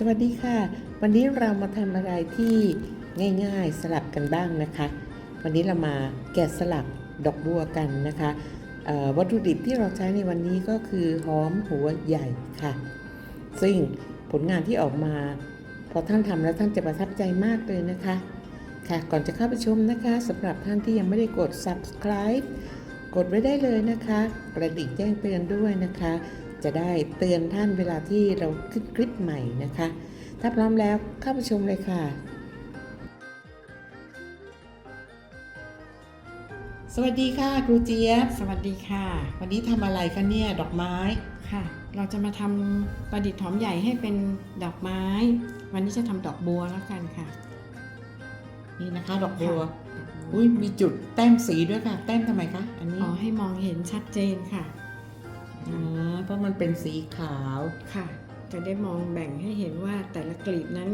สวัสดีค่ะ วันนี้เรามาทำอะไรที่ง่ายๆสลับกันบ้างนะคะ วันนี้เรามาแกะสลักดอกบัวกันนะคะวัตถุดิบที่เราใช้ในวันนี้ก็คือหอมหัวใหญ่ค่ะ ซึ่งผลงานที่ออกมา พอท่านทำแล้วท่านจะประทับใจมากเลยนะคะ ค่ะก่อนจะเข้าไปชมนะคะสำหรับท่านที่ยังไม่ได้กด subscribe กดไว้ได้เลยนะคะ กระดิ่งแจ้งเตือนด้วยนะคะ จะได้เตือนท่านเวลาที่เราขึ้นคลิปใหม่นะคะ ถ้าพร้อมแล้วเข้าไปชมเลยค่ะ สวัสดีค่ะครูเจี๊ยบสวัสดีค่ะ วันนี้ทำอะไรคะเนี่ยดอกไม้ค่ะ เราจะมาทำประดิษฐ์หอมใหญ่ให้เป็นดอกไม้ วันนี้จะทำดอกบัวแล้วกันค่ะ นี่นะคะ ดอกบัว ค่ะดอกบัวอุ้ยมีจุดแต้มสีด้วยค่ะ แต้มทำไมคะ อันนี้ อ๋อให้มองเห็นชัดเจนค่ะ อ๋อเพราะมันเป็นสีขาวค่ะ จะได้มองแบ่งให้เห็นว่าแต่ละกลีบนั้น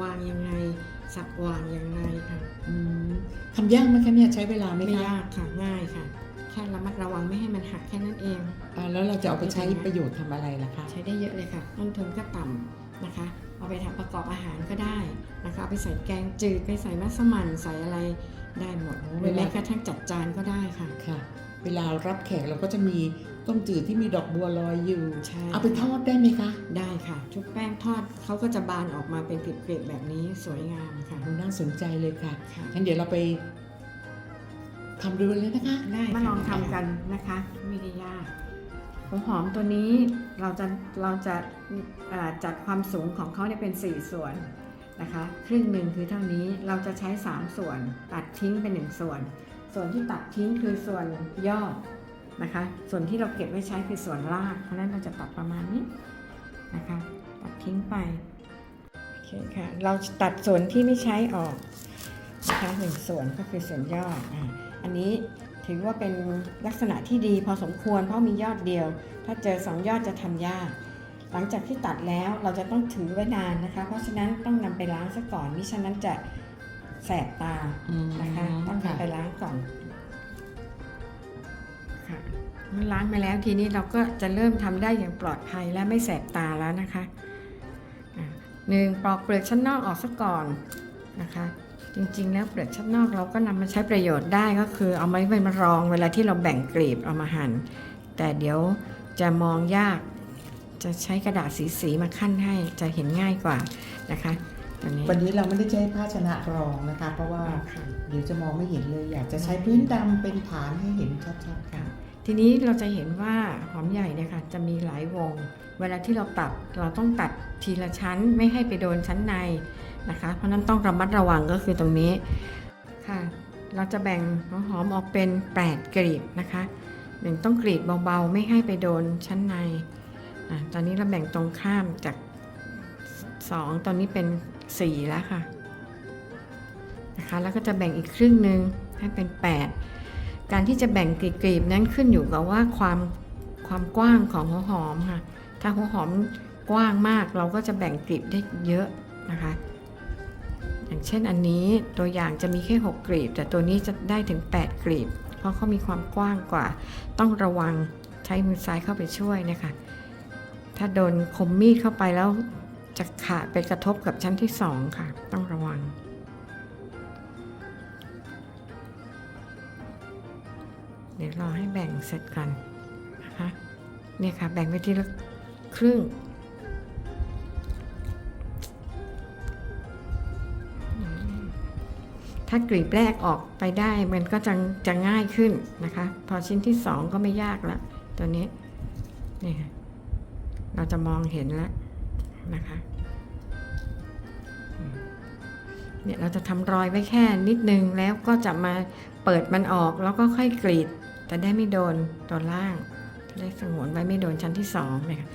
วางยังไง สักวางอย่างไรค่ะอืมทำยากไหมคะเนี่ยใช้เวลาไหมไม่คะยากค่ะง่ายค่ะ แค่ระมัดระวังไม่ให้มันหักแค่นั้นเอง อ่าแล้วเราจะเอาไปใช้ประโยชน์ทำอะไรล่ะคะ ใช้ได้เยอะเลยค่ะต้นทุนก็ต่ำนะคะ เอาไปทำประกอบอาหารก็ได้นะคะเอาไปใส่แกงจืดไปใส่มัสมั่นใส่อะไรได้หมดโอ้หเวรือลา แม้กระทั่งจัดจานก็ได้ค่ะ ค่ะ เวลารับแขกเราก็จะมี ต้มจืดที่มีดอกบัวลอยอยู่ ใช่ เอาไปทอดได้ไหมคะได้ค่ะชุบแป้งทอดเขาก็จะบานออกมาเป็นเกล็ดๆแบบนี้สวยงามค่ะโอ้น่าสนใจเลยค่ะค่ะ งั้นเดี๋ยวเราไปทำดูเลยนะคะ ได้มาลองทำกันนะคะไม่ได้ยากหัวหอมตัวนี้เราจะเราจะเอ่อจัดความสูงของเขาเนี่ยเป็น 4 ส่วนนะคะครึ่งหนึ่งคือเท่านี้เราจะใช้ 3 ส่วน ตัดทิ้งเป็น 1 ส่วน ส่วนที่ตัดทิ้งคือส่วนยอด นะคะ ส่วนที่เราเก็บไว้ใช้คือส่วนราก เพราะฉะนั้นเราจะตัดประมาณนี้นะคะ ตัดทิ้งไปโอเคค่ะ เราตัดส่วนที่ไม่ใช้ออกนะคะหนึ่งส่วนก็คือส่วนยอดอ่าอันนี้ถือว่าเป็นลักษณะที่ดีพอสมควรเพราะมียอดเดียว ถ้าเจอสองยอดจะทำยาก หลังจากที่ตัดแล้วเราจะต้องถือไว้นานนะคะ เพราะฉะนั้นต้องนำไปล้างซะก่อนมิฉะนั้นจะแสบตาอืมนะคะ ต้องค่ะนำไปล้างก่อนค่ะเมื่อล้างมาแล้วทีนี้เราก็จะเริ่มทำได้อย่างปลอดภัยและไม่แสบตาแล้วนะคะอะหนึ่งปอกเปลือกชั้นนอกออกซะก่อนนะคะ จริงๆ แล้วเปลือกชั้นนอกเราก็นำมาใช้ประโยชน์ได้ก็คือเอาไม้เป็นมารองเวลาที่เราแบ่งกลีบเอามาหั่นแต่เดี๋ยวจะมองยาก จะใช้กระดาษสีๆมาขั้นให้จะเห็นง่ายกว่านะคะตัวนี้วันนี้เราไม่ได้ใช้ภาชนะรองนะคะ เพราะว่าค่ะเดี๋ยวจะมองไม่เห็นเลย อยากจะใช้พื้นดำเป็นฐานให้เห็นชัดๆค่ะ ทีนี้เราจะเห็นว่าหอมใหญ่เนี่ยค่ะจะมีหลายวง เวลาที่เราตัดเราต้องตัดทีละชั้นไม่ให้ไปโดนชั้นในนะคะ เพราะนั้นต้องระมัดระวังก็คือตรงนี้ค่ะ เราจะแบ่งหัวหอมออกเป็น 8กลีบนะคะหนึ่งต้องกรีดเบาๆ ไม่ให้ไปโดนชั้นในอตอนนี้เราแบ่งตรงข้ามจาก 2 ตอนนี้เป็น 4 แล้วค่ะนะคะแล้วก็จะแบ่งอีกครึ่งหนึ่งให้เป็น 8 การที่จะแบ่งกลีบๆนั้นขึ้นอยู่กับว่าความความกว้างของหัวหอมค่ะ ถ้าหัวหอมกว้างมากเราก็จะแบ่งกลีบได้เยอะนะคะ อย่างเช่นอันนี้ตัวอย่างจะมีแค่6กลีบ แต่ตัวนี้จะได้ถึง 8 กลีบ เพราะเขามีความกว้างกว่า ต้องระวังใช้มือซ้ายเข้าไปช่วยนะคะ ถ้าโดนคมมีดเข้าไปแล้วจะขาดไปกระทบกับชั้นที่ 2 ค่ะ ต้องระวัง เดี๋ยวรอให้แบ่งเสร็จกันนะคะเนี่ยค่ะแบ่งไปทีละครึ่งถ้ากรีบแรกออกไปได้มันก็จะจะง่ายขึ้นนะคะ พอชิ้นที่สองก็ไม่ยากละตัวนี้นี่ค่ะเราจะมองเห็นแล้วนะคะเนี่ยเราจะทำรอยไว้แค่นิดนึงแล้วก็จะมาเปิดมันออกแล้วก็ค่อยกรีด จะได้ไม่โดนตัวล่างจะได้สงวนไว้ไม่โดนชั้นที่สองเลยค่ะ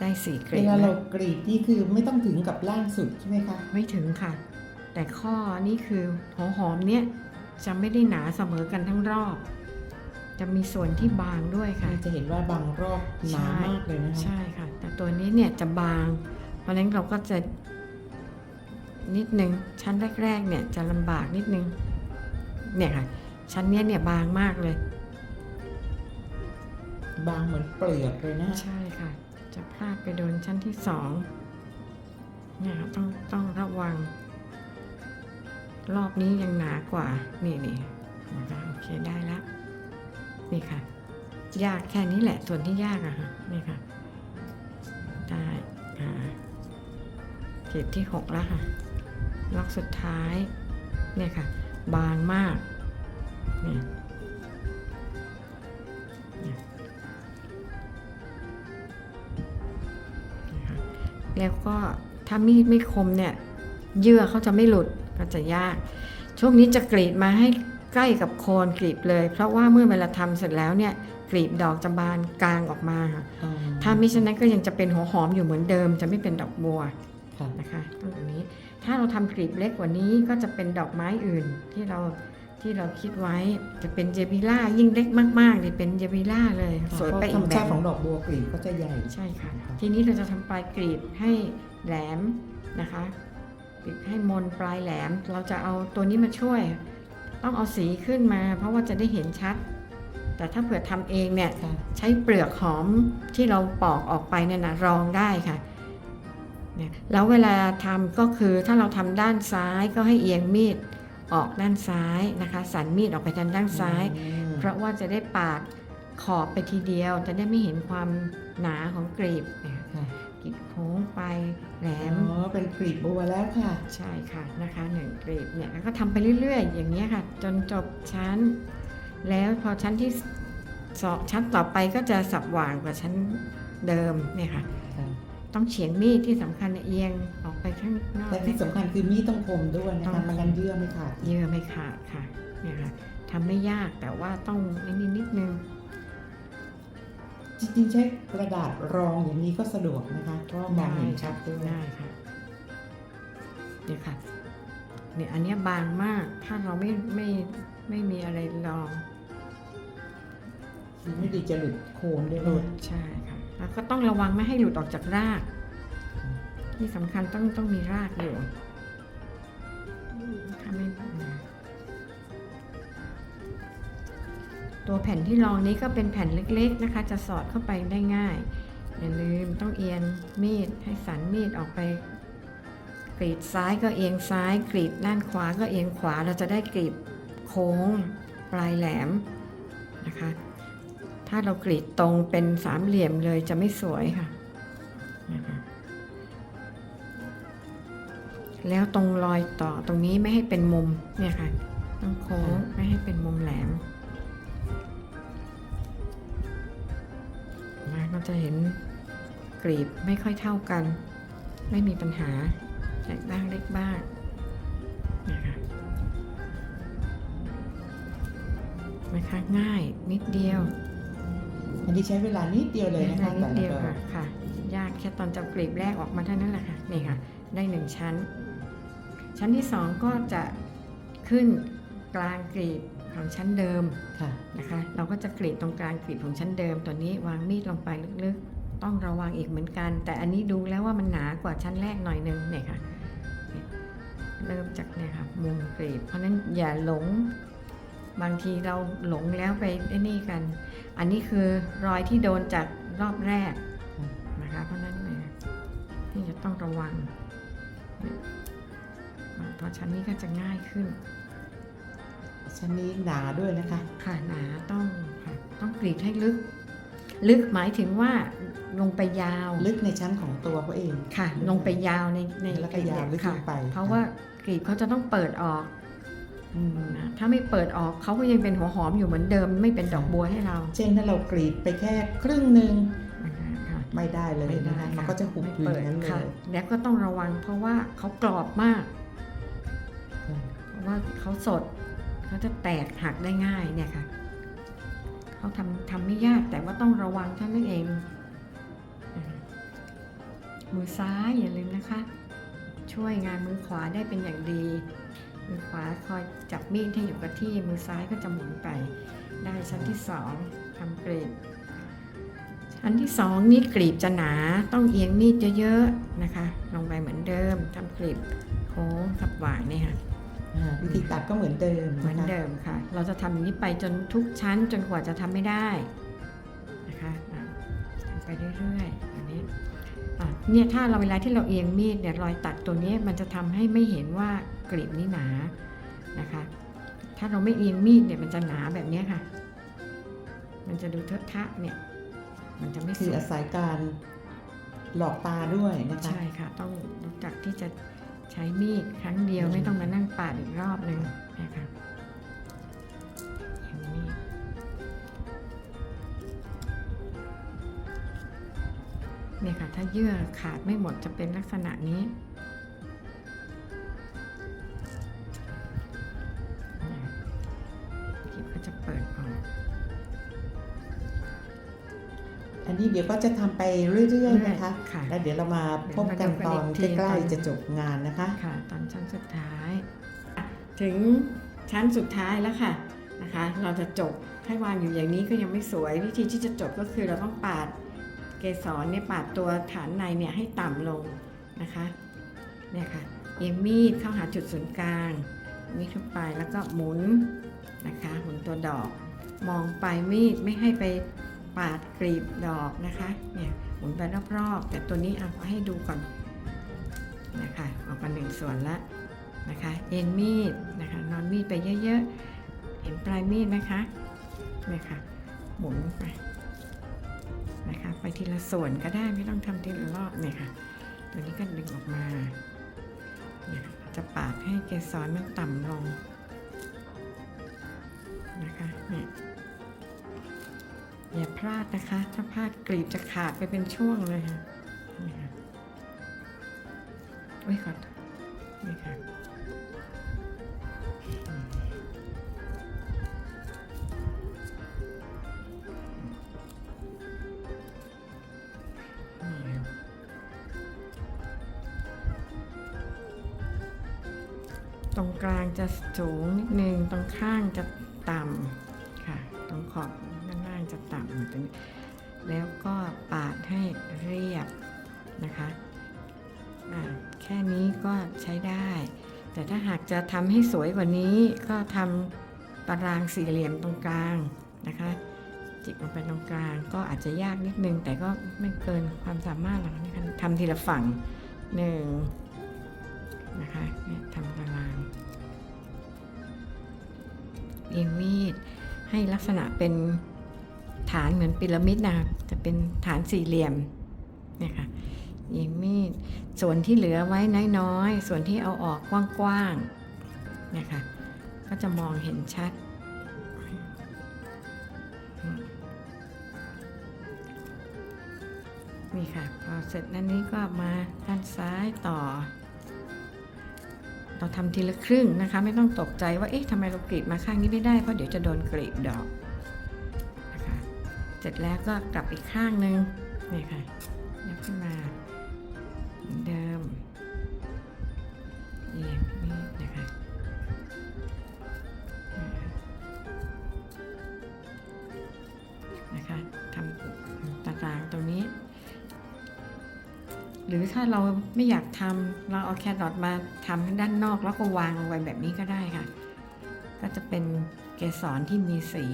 ได้สี่กเวรีดลาแล้เราวกรีดนี่คือไม่ต้องถึงกับล่างสุดใช่ไหมคะ ไม่ถึงค่ะ แต่ข้อนี้คือหัวหอมเนี่ยจะไม่ได้หนาเสมอกันทั้งรอบ จะมีส่วนที่บางด้วยค่ะ จะเห็นว่าบางรอบหนามากเลยนะคะใช่ค่ะ แต่ตัวนี้เนี่ยจะบาง เพราะฉะนั้นเราก็จะนิดนึงชั้นแรกๆเนี่ยจะลำบากนิดนึงเนี่ยค่ะ ชั้นเนี้ยเนี่ยบางมากเลย บางเหมือนเปลือกเลยนะใช่ค่ะ จะพลาดไปโดนชั้นที่สองเนี่ยค่ะต้องต้องระวัง รอบนี้ยังหนากว่า นี่นี่นะคะโอเคได้แล้วนี่ค่ะ ยากแค่นี้แหละส่วนที่ยากอะค่ะนี่ค่ะ ได้อ่าเกรดที่หกแล้วค่ะ ล็อกสุดท้าย เนี่ยค่ะ บางมากนี่ยเนี่ย แล้วก็ถ้ามีดไม่คมเนี่ยเยื่อเขาจะไม่หลุดก็จะยาก ช่วงนี้จะกรีดมาให้ใกล้กับโคนกรีบเลย เพราะว่าเมื่อเวลาทำเสร็จแล้วเนี่ยกรีบดอกจะบานกลางออกมาค่ะอ๋อถ้ามิฉะนั้นก็ยังจะเป็นหัวหอมอยู่เหมือนเดิม จะไม่เป็นดอกบัวค่ะนะคะต้องแบบนี้ถ้าเราทำกลีบเล็กกว่านี้ก็จะเป็นดอกไม้อื่นที่เรา ที่เราคิดไว้จะเป็นเจบิล่ายิ่งเล็กมากๆเนี่ยเป็นเจบิล่าเลยสวยไปธรอีรกมแบชาติบของดอกบัวกลีบก็จะใหญ่ใช่ค่ะครับทีนี้เราจะทำปลายกรีบให้แหลมนะคะกรีบให้มนปลายแหลม เราจะเอาตัวนี้มาช่วย ต้องเอาสีขึ้นมา เพราะว่าจะได้เห็นชัด แต่ถ้าเผื่อทำเองเนี่ยค่ะใช้เปลือกหอมที่เราปอกออกไปเนี่ยนะรองได้ค่ะเนี่ยแล้วเวลาทำก็คือถ้าเราทำด้านซ้ายก็ให้เอียงมีด ออกด้านซ้ายนะคะ สันมีดออกไปทางด้านซ้ายอืมเพราะว่าจะได้ปาดขอบไปทีเดียว จะได้ไม่เห็นความหนาของกรีบเนี่ยค่ะกรีบโค้งไปแหลมอ๋อเป็นกลีบบัวแล้วค่ะ ใช่ค่ะนะคะหนึ่งกรีบเนี่ยแล้วก็ทำไปเรื่อย ๆ อย่างนี้ยค่ะ จนจบชั้น แล้วพอชั้นที่สองชั้นต่อไปก็จะสับหว่างกว่าชั้นเดิมเนี่ยค่ะค่ะต้องเฉียงมีดที่สำคัญเอียงออก ไปข้างนอกและที่สำคัญคือมีดต้องคมด้วยนะต้คะองไมันงั้นเยื่อไม่ขาดเยื่อไม่ขาดค่ะเนี่ยค่ะทำไม่ยากแต่ว่าต้องนิดนิดนึงจริงๆใช้กระดาษรองอย่างนี้ก็สะดวกนะคะเพราะว่ามองเห็นชัดด้วยได้ค่ะเนี่ยค่ะเนี่ยอันเนี้ยบางมากถ้าเราไม่ไม่ไม่มีอะไรรองไม่ดีจะหลุดโคนด้วยหลุนะดใช่ค่ะแล้วก็ต้องระวังไม่ให้หลุดออกจากราก ที่สำคัญต้องต้องมีรากอยู่ถ้าไม่ตัวแผ่นที่รองนี้ก็เป็นแผ่นเล็ก ๆนะคะ จะสอดเข้าไปได้ง่าย อย่าลืมต้องเอียงมีดให้สันมีดออกไปกรีดซ้ายก็เอียงซ้ายกรีดด้านขวาก็เอียงขวาเราจะได้กรีดโค้งปลายแหลมนะคะ ถ้าเรากรีดตรงเป็นสามเหลี่ยมเลยจะไม่สวยค่ะนะคะ แล้วตรงรอยต่อตรงนี้ไม่ให้เป็นมุมเนี่ยค่ะต้องโค้งไม่ให้เป็นมุมแหลมนะเราจะเห็นกรีบไม่ค่อยเท่ากัน ไม่มีปัญหาใหญ่บ้างเล็กบ้างนะคะนะคะง่ายนิดเดียว อันนี้ใช้เวลานิดเดียวเลยนะคะนิดเดียวแต่ละดอค่ะกค่ะ ยากแค่ตอนจับกลีบแรกออกมาเท่านั้นแหละค่ะนี่ค่ะ ได้หนึ่งชั้น ชั้นที่สองก็จะขึ้นกลางกลีบของชั้นเดิมค่ะนะคะเราก็จะกรีดตรงกลางกลีบของชั้นเดิม ตัวนี้วางมีดลงไปลึกๆ ต้องระวังอีกเหมือนกัน แต่อันนี้ดูแล้วว่ามันหนากว่าชั้นแรกหน่อยนึงเนี่ยค่ะเนี่ยเริ่มจากเนี่ยค่ะมุมกลีบเพราะฉะนั้นอย่าหลงบางทีเราหลงแล้วไปไอ้นี่กัน อันนี้คือรอยที่โดนจากรอบแรกอืมนะคะเพราะฉะนั้นเนี่ยที่จะต้องระวังเนี่ย เพราะชั้นนี้ก็จะง่ายขึ้น ชั้นนี้หนาด้วยนะคะ ค่ะหนาต้องค่ะต้องกรีดให้ลึก ลึกหมายถึงว่าลงไปยาวลึกในชั้นของตัวเขาเองค่ะ ลงไปยาวในในแล้วก็ยาวลึกค่ะลงไป เพราะว่ากรีบเขาจะต้องเปิดออกอืมนะถ้าไม่เปิดออกเขาก็ยังเป็นหัวหอมอยู่เหมือนเดิม ไม่เป็นดอกบัวให้เรา เช่นถ้าเรากรีดไปแค่ครึ่งหนึ่งนะคะค่ะไม่ได้เลยไม่นะได้คะมันค่ะก็จะหุบอยู่อย่างนั้นเลค่ะยแล้วก็ต้องระวังเพราะว่าเขากรอบมากค่ะเพราะ ว่าเขาสดเขาจะแตกหักได้ง่ายเนี่ยค่ะเขาทำทำไม่ยากแต่ว่าต้องระวังเท่านั้นเอง มือซ้ายอย่าลืมนะคะ ช่วยงานมือขวาได้เป็นอย่างดี มือขวาคอยจับมีดให้อยู่กับที่มือซ้ายก็จะหมุนไปได้ชั้นที่สองทำกรีบชั้นที่สองนี่กรีบจะหนาต้องเอียงมีดเยอะๆนะคะ ลงไปเหมือนเดิมทำกรีบโค้งขับหวายเนี่ยค่ะ วิธีตัดก็เหมือนเดิมเหมือนนะคะเดิมค่ะ เราจะทำอย่างนี้ไปจนทุกชั้นจนกว่าจะทำไม่ได้นะคะอะทำไปเรื่อยๆอันนี้อะเนี่ยถ้าเราเวลาที่เราเอียงมีดเนี่ยรอยตัดตัวนี้มันจะทำให้ไม่เห็นว่ากรีบนี้หนานะคะ ถ้าเราไม่เอียงมีดเนี่ยมันจะหนาแบบเนี้ยค่ะ มันจะดูเทอะทะเนี่ยมันจะไม่สคือวยอาศัยการหลอกตาด้วยนะคะใช่ค่ะ ต้องรู้จักที่จะใช้มีดครั้งเดียวไม่ต้องมานั่งปาดอีกรอบหนึ่งนะคะอย่างนี้เนี่ยค่ะถ้าเยื่อขาดไม่หมดจะเป็นลักษณะนี้ นนี้เดี๋ยวก็จะทำไปเรื่อยๆนะคะค่ะแล้วเดี๋ยวเรามาพบกันตอนใกล้ๆจะจบงานนะคะค่ะ ตอนชั้นสุดท้าย ถึงชั้นสุดท้ายแล้วค่ะนะคะ เราจะจบให้วางอยู่อย่างนี้ก็ยังไม่สวย วิธีที่จะจบก็คือเราต้องปาดเกสรเนี่ยปาดตัวฐานในเนี่ยให้ต่ำลงนะคะเนี่ยค่ะเอียงมีดเข้าหาจุดศูนย์กลางมีดเข้าไปแล้วก็หมุนนะคะหมุนตัวดอก มองปลายมีดไม่ให้ไป ปาดกรีบดอกนะคะ เนี่ยหมุนไปรอบๆ แต่ตัวนี้เอาให้ดูก่อนนะคะออกมาหนึ่งส่วนละนะคะเอ็นมีดนะคะนอนมีดไปเยอะๆ เห็นปลายมีดไหมคะเนี่ยค่ะหมุนไปนะคะไปทีละส่วนก็ได้ไม่ต้องทำทีละรอบเนี่ยค่ะ ตัวนี้ก็ดึงออกมาเนี่ยจะปาดให้เกสรมันต่ำลงนะคะเนี่ย อย่าพลาดนะคะ ถ้าพลาดกรีบจะขาดไปเป็นช่วงเลยค่ะนี่ค่ะไว้ก่อนนี่ค่ะตรงกลางจะสูงนิดนึง ตรงข้างจะต่ำค่ะ ตรงขอบ จะต่ำตรงนี้แล้วก็ปาดให้เรียบนะคะแค่นี้ก็ใช้ได้ แต่ถ้าหากจะทำให้สวยกว่านี้ก็ทำตารางสี่เหลี่ยมตรงกลางนะคะจิกลงไปตรงกลางก็อาจจะยากนิดนึง แต่ก็ไม่เกินความสามารถหรอกนะคะทำทีละฝั่งหนึ่งนะคะทำตารางเอียงมีดให้ลักษณะเป็น ฐานเหมือนพีระมิดนะคะจะเป็นฐานสี่เหลี่ยมเนี่ยค่ะยิงมีดส่วนที่เหลือไว้น้อยๆ ส่วนที่เอาออกกว้างๆเนี่ยค่ะก็จะมองเห็นชัด นี่ค่ะพอเสร็จนั้นนี้ก็มาด้านซ้ายต่อ เราทำทีละครึ่งนะคะ ไม่ต้องตกใจว่าเอ๊ะทำไมเรากรีดมาข้างนี้ไม่ได้ เพราะเดี๋ยวจะโดนกรีดดอก ร็จแล้วก็กลับอีกข้างหนึ่งนี่ค่ะยกขึ้นมาเหมือนเดิมเยี่ยมนี่นะคะอ่านะคะทำตารางๆตรงนี้ หรือถ้าเราไม่อยากทำเราเอาแครอทมาทำด้านนอกแล้วก็วางลงไปแบบนี้ก็ได้ค่ะ ก็จะเป็นเกสรที่มีสี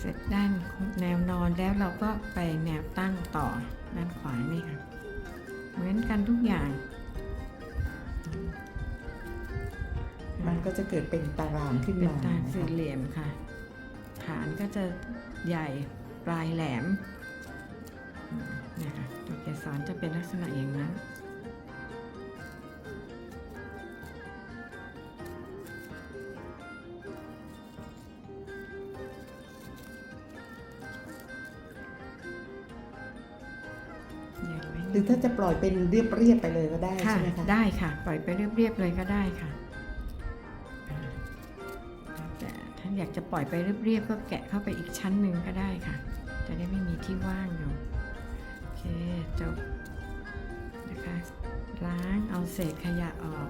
เสร็จด้านแนวนอนแล้วเราก็ไปแนวตั้งต่อด้านขวานี่ค่ะ เหมือนกันทุกอย่าง มันก็จะเกิดเป็นตารางขึ้นเป็นมาตานะสี่คะเหลี่ยมค่ะ ฐานก็จะใหญ่ปลายแหลมอืมเนี่ยค่ะตัวเกสรจะเป็นลักษณะอย่างนั้น หรือถ้าจะปล่อยเป็นเรียบๆไปเลยก็ได้ค่ะใช่ไหมคะได้ค่ะ ปล่อยไปเรียบๆเลยก็ได้ค่ะอ่าแต่ถ้าอยากจะปล่อยไปเรียบๆก็แกะเข้าไปอีกชั้นหนึ่งก็ได้ค่ะ จะได้ไม่มีที่ว่างอยู่โอเคจบนะคะล้างเอาเศษขยะออก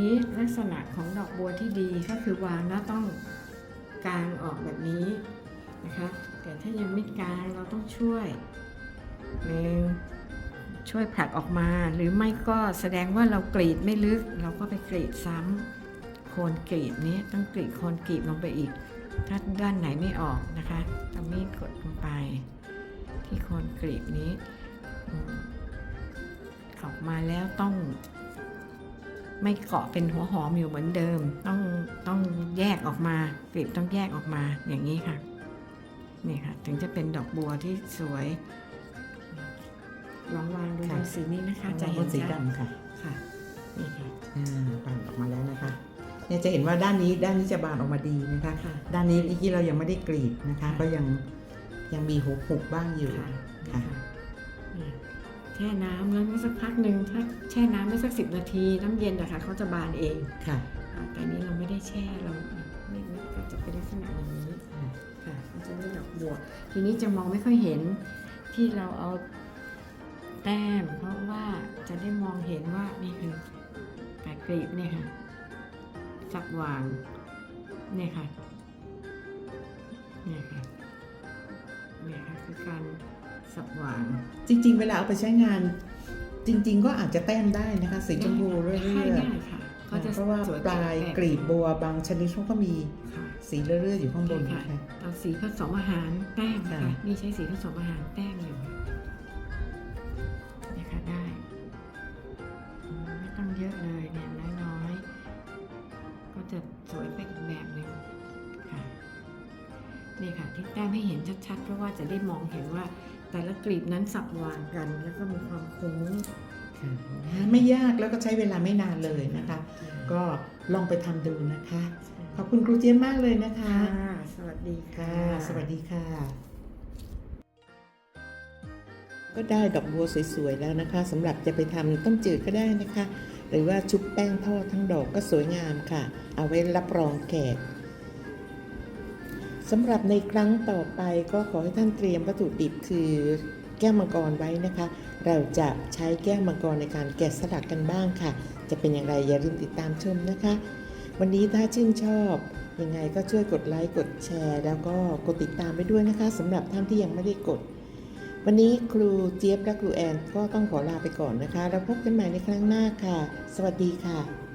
นี้ลักษณะของดอกบัวที่ดีก็คือวางแล้วต้องกางออกแบบนี้นะคะ แต่ถ้ายังไม่กลางเราต้องช่วยหนึ่งช่วยผลักออกมาหรือไม่ก็แสดงว่าเรากรีดไม่ลึก เราก็ไปกรีดซ้ำโคนกรีดนี้ต้องกรีดโคนกรีดลงไปอีก ถ้าด้านไหนไม่ออกนะคะเอามีดกดลงไป ที่โคนกรีดนี้ออกมาแล้วต้อง ไม่เกาะเป็นหัวหอมอยู่เหมือนเดิม ต้องต้องแยกออกมากลีบต้องแยกออกมาอย่างนี้ค่ะนี่ค่ะ ถึงจะเป็นดอกบัวที่สวยลองวางดูค่ะดูสีนี้นะคะ จะจะเห็เห็นนสีชัดดำค่ะค่ะนี่ค่ะอ่าบานออกมาแล้วนะคะเนี่ยจะเห็นว่าด้านนี้ด้านนี้จะบานออกมาดีนะคะค่ะด้านนี้เมื่อกี้เรายังไม่ได้กรีดนะคะค่ะก็ยังยังมีหุบหุบบ้างอยู่ค่ะค่ะเนี่ย แช่น้ำแล้วไม่สักพักหนึ่งถ้าแช่น้ำไม่สักสิบนาทีน้ำเย็นนะคะเขาจะบานเองค่ะอ่าแต่อันนี้เราไม่ได้แช่เราไม่ไม่ก็จะเป็นลักษณะอย่างนี้ค่ะค่ะมันจะได้ดอกบัวทีนี้จะมองไม่ค่อยเห็นที่เราเอาแต้ม เพราะว่าจะได้มองเห็นว่านี่คือแปะกลีบเนี่ยค่ะสักวางเนี่ยค่ะเนี่ยค่ะเนี่ยค่ะคือการ สับวางจริง ๆ เวลาเอาไปใช้งาน จริง ๆ ก็อาจจะแต้มได้นะคะ สีชมพูเรื่อยได้ได้ค่ะๆก็จะเพราะว่าสวยปลายแปลกรีบบัวบางชนิดเขาก็มีค่ะสีเรื่อยๆอยู่ข้างบนใช่นะค่ะคะเอาสีผสมอาหารแต้มนะค่ะคะนี่ใช้สีผสมอาหารแต้มอยู่เนี่ยค่ะได้อืมไม่ต้องเยอะเลยเนี่ยน้อยๆก็จะสวยไปอีกแบบหนึ่งค่ะนี่ค่ะที่แต้มให้เห็นชัดๆ เพราะว่าจะได้มองเห็นว่า แต่ละกลีบนั้นสับวางกัน แล้วก็มีความโค้งค่ะไม่ยากแล้วก็ใช้เวลาไม่นานเลยนะคะ ก็ลองไปทำดูนะคะ ขอบคุณครูเจี๊ยบมากเลยนะคะค่ะสวัสดีค่ะค่ะ สวัสดีค่ะ ก็ได้ดอกบัวสวยๆแล้วนะคะสำหรับจะไปทำต้มจืดก็ได้นะคะ หรือว่าชุบแป้งทอดทั้งดอกก็สวยงามค่ะ เอาไว้รับรองแขก สำหรับในครั้งต่อไปก็ขอให้ท่านเตรียมวัตถุดิบคือแก้วมังกรไว้นะคะ เราจะใช้แก้วมังกรในการแกะสลักกันบ้างค่ะ จะเป็นอย่างไรอย่าลืมติดตามชมนะคะ วันนี้ถ้าชื่นชอบ ยังไงก็ช่วยกดไลค์กดแชร์ แล้วก็กดติดตามไปด้วยนะคะสำหรับท่านที่ยังไม่ได้กด วันนี้ครูเจี๊ยบและครูแอนก็ต้องขอลาไปก่อนนะคะ แล้วพบกันใหม่ในครั้งหน้าค่ะ สวัสดีค่ะ